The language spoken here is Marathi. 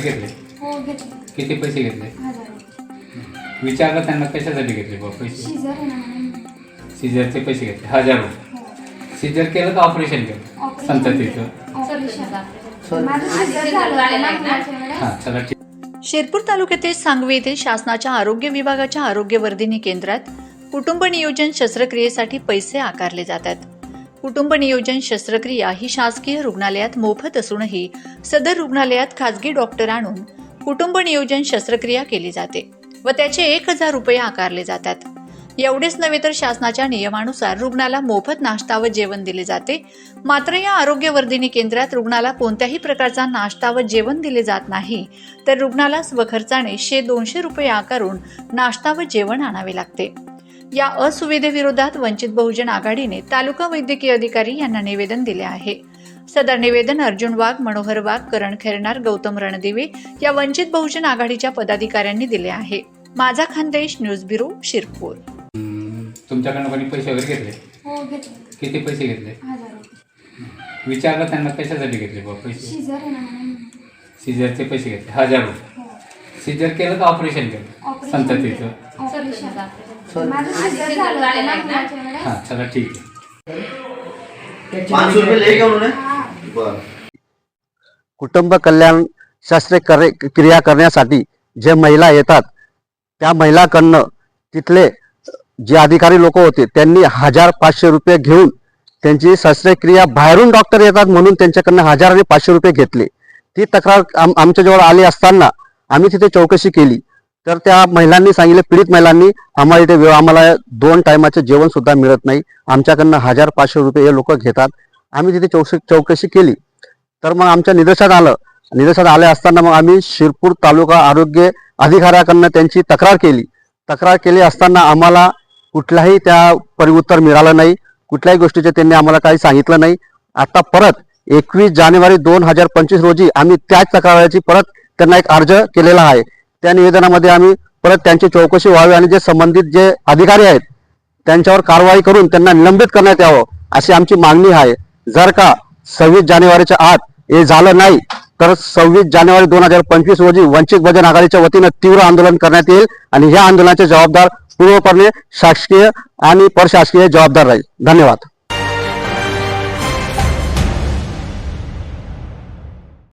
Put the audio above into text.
घेतले? हो घेतले. किती पैसे घेतले? हजार. विचारलं त्यांना कशासाठी घेतले बा पैसे? आहे ना. सिजरचे पैसे घेतले. हजार रुपये. हो. सिजर केलं का ऑपरेशन केलं? ऑपरेशन संततीचं ऑपरेशन. माझं शिजर झालं ना मुलाच्या वेळेस. हां चला ठीक. शिरपूर तालुक्यातील सांगवी येथील शासनाच्या आरोग्य विभागाच्या आरोग्यवर्धिनी केंद्रात कुटुंब नियोजन शस्त्रक्रियेसाठी पैसे आकारले जातात. कुटुंब नियोजन शस्त्रक्रिया ही शासकीय रुग्णालयात मोफत असूनही सदर रुग्णालयात खाजगी डॉक्टर आणून कुटुंब नियोजन शस्त्रक्रिया केली जाते व त्याचे एक हजार रुपये आकारले जातात. एवढेच नव्हे तर शासनाच्या नियमानुसार रुग्णाला मोफत नाश्ता व जेवण दिले जाते. मात्र या आरोग्यवर्धिनी केंद्रात रुग्णाला कोणत्याही प्रकारचा नाश्ता व जेवण दिले जात नाही तर रुग्णाला स्वखर्चाने शे दोनशे रुपये आकारून नाश्ता व जेवण आणावे लागते. या असुविधेविरोधात वंचित बहुजन आघाडीने तालुका वैद्यकीय अधिकारी यांना निवेदन दिले आहे. सदर निवेदन अर्जुन वाघ मनोहर वाघ करण खैरनार गौतम रणदिवे या वंचित बहुजन आघाडीच्या पदाधिकाऱ्यांनी दिले आहे. माझा खानदेश न्यूज ब्युरो शिरपूर. तुमच्याकडनं कोणी पैसे वगैरे घेतले? हो घेतले. किती पैसे घेतले? हजार रुपये. विचारलं त्यांना कशासाठी घेतले पैसे? शिजर आहे ना म्हणून सिजरचे पैसे घेतले हजार रुपये. सिजर केलं का ऑपरेशन केलं? ऑपरेशन संततीचं. केलं. ऑपरेशन माझं शिजर झालं. ना मुलाच्या वेळेस. हां चला ठीक आहे. पाँच सौ रुपये ले गए उन्होंने हा. बर. कुटुंब कल्याण शस्त्रक्रिया क्रिया करण्यासाठी जे महिला येतात त्या महिलाकडनं तिथले जे अधिकारी लोक होते त्यांनी हजार पाचशे रुपये घेऊन त्यांची शस्त्रक्रिया बाहेरून डॉक्टर येतात म्हणून त्यांच्याकडनं हजार आणि पाचशे रुपये घेतले. ती तक्रार आम आमच्याजवळ आली असताना आम्ही तिथे चौकशी केली. तर त्या महिलांनी सांगितले पीडित महिलांनी आम्हाला इथे आम्हाला दोन टायमाचे जेवण सुद्धा मिळत नाही. आमच्याकडनं हजार पाचशे रुपये हे लोक घेतात. आम्ही तिथे चौकशी चौकशी केली. तर मग आमच्या निदर्शनात आलं. निदर्शनात आले असताना मग आम्ही शिरपूर तालुका आरोग्य अधिकाऱ्याकडनं त्यांची तक्रार केली. तक्रार केली असताना आम्हाला कुठलाही त्या परिउत्तर मिळालं नाही. कुठल्याही गोष्टीचे त्यांनी आम्हाला काही सांगितलं नाही. आता परत एकवीस जानेवारी दोन हजार पंचवीस रोजी आम्ही त्याच तक्राराची परत त्यांना एक अर्ज केलेला आहे. त्या निवेदनामध्ये आम्ही परत त्यांची चौकशी व्हावी आणि जे संबंधित जे अधिकारी आहेत त्यांच्यावर कारवाई करून त्यांना निलंबित करण्यात यावं अशी आमची मागणी आहे. जर का सव्वीस जानेवारीच्या आत हे झालं नाही तर सव्वीस जानेवारी दोन हजार पंचवीस रोजी वंचित बहुजन आघाडीच्या वतीनं तीव्र आंदोलन करण्यात येईल आणि या आंदोलनाचे जबाबदार पूर्वपणे शासकीय आणि प्रशासकीय जबाबदार राहील. धन्यवाद.